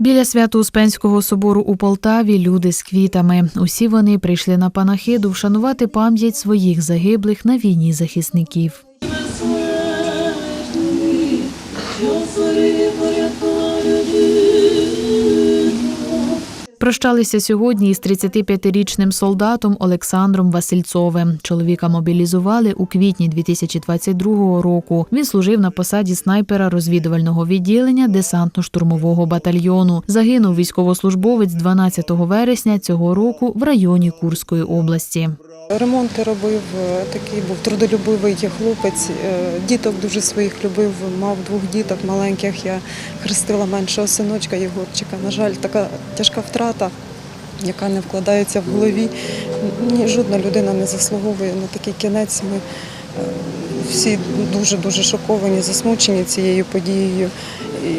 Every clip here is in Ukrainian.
Біля Свято-Успенського собору у Полтаві люди з квітами. Усі вони прийшли на панахиду вшанувати пам'ять своїх загиблих на війні захисників. Прощалися сьогодні із 35-річним солдатом Олександром Васильцовим. Чоловіка мобілізували у квітні 2022 року. Він служив на посаді снайпера розвідувального відділення десантно-штурмового батальйону. Загинув військовослужбовець 12 вересня цього року в районі Курської області. Ремонти робив, е, такий був трудолюбивий хлопець. е, Діток дуже своїх любив, мав двох діток маленьких. Я хрестила меншого синочка Єгорчика. На жаль, така тяжка втрата, яка не вкладається в голові. Ні, жодна людина не заслуговує на такий кінець. Ми е, всі дуже-дуже шоковані, засмучені цією подією. І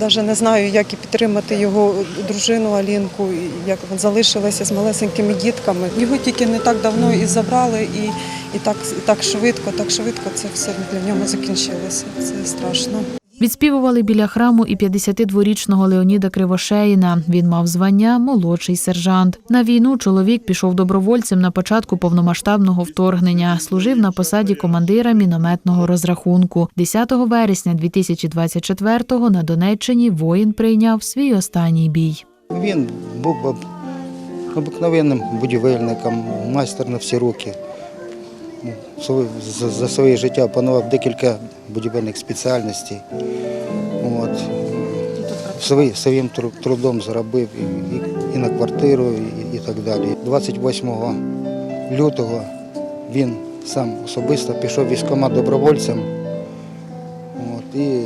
навіть не знаю, як і підтримати його дружину Алінку, як залишилася з малесенькими дітками. Його тільки не так давно і забрали, і, і, так, і так швидко, так швидко це все для нього закінчилося. Це страшно. Відспівували біля храму і 52-річного Леоніда Кривошеїна. Він мав звання молодший сержант. На війну чоловік пішов добровольцем на початку повномасштабного вторгнення. Служив на посаді командира мінометного розрахунку. 10 вересня 2024-го на Донеччині воїн прийняв свій останній бій. Він був об- обикновенним будівельником, майстер на всі руки. Ну, За, своє життя опанував декілька будівельних спеціальностей. От. Свої, своїм трудом заробив і, і, на квартиру, і, і так далі. 28 лютого він сам особисто пішов в військкомат добровольцем. От, і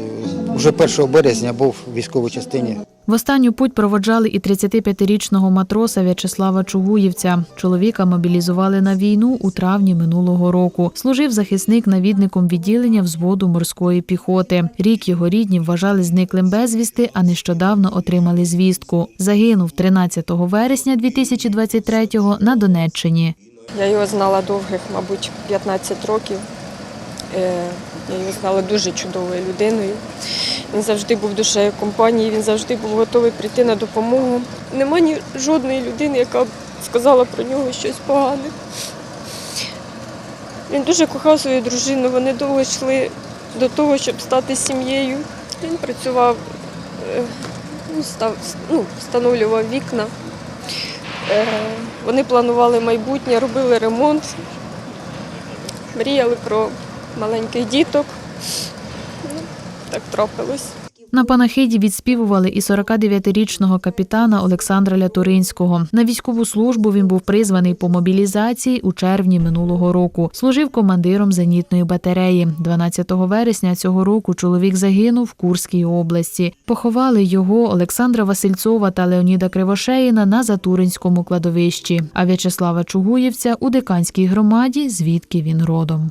вже 1 березня був в військовій частині В останню путь проводжали і 35-річного матроса В'ячеслава Чугуївця. Чоловіка мобілізували на війну у травні минулого року. Служив захисник навідником відділення взводу морської піхоти. Рік його рідні вважали зниклим безвісти, а нещодавно отримали звістку. Загинув 13 вересня 2023-го на Донеччині. Я його знала довгих, мабуть, 15 років. Е, Я його знала дуже чудовою людиною. Він завжди був душею компанії, він завжди був готовий прийти на допомогу. Нема ні жодної людини, яка б сказала про нього щось погане. Він дуже кохав свою дружину, вони довго йшли до того, щоб стати сім'єю. Він працював, е, ну, став, ну, встановлював вікна. Е, Вони планували майбутнє, робили ремонт, мріяли про маленьких діток. Так трапилось. На панахиді відспівували і 49-річного капітана Олександра Лятуринського. На військову службу він був призваний по мобілізації у червні минулого року. Служив командиром зенітної батареї. 12 вересня цього року чоловік загинув в Курській області. Поховали його Олександра Васильцова та Леоніда Кривошеїна на Затуринському кладовищі. А В'ячеслава Чугуєвця у деканській громаді, звідки він родом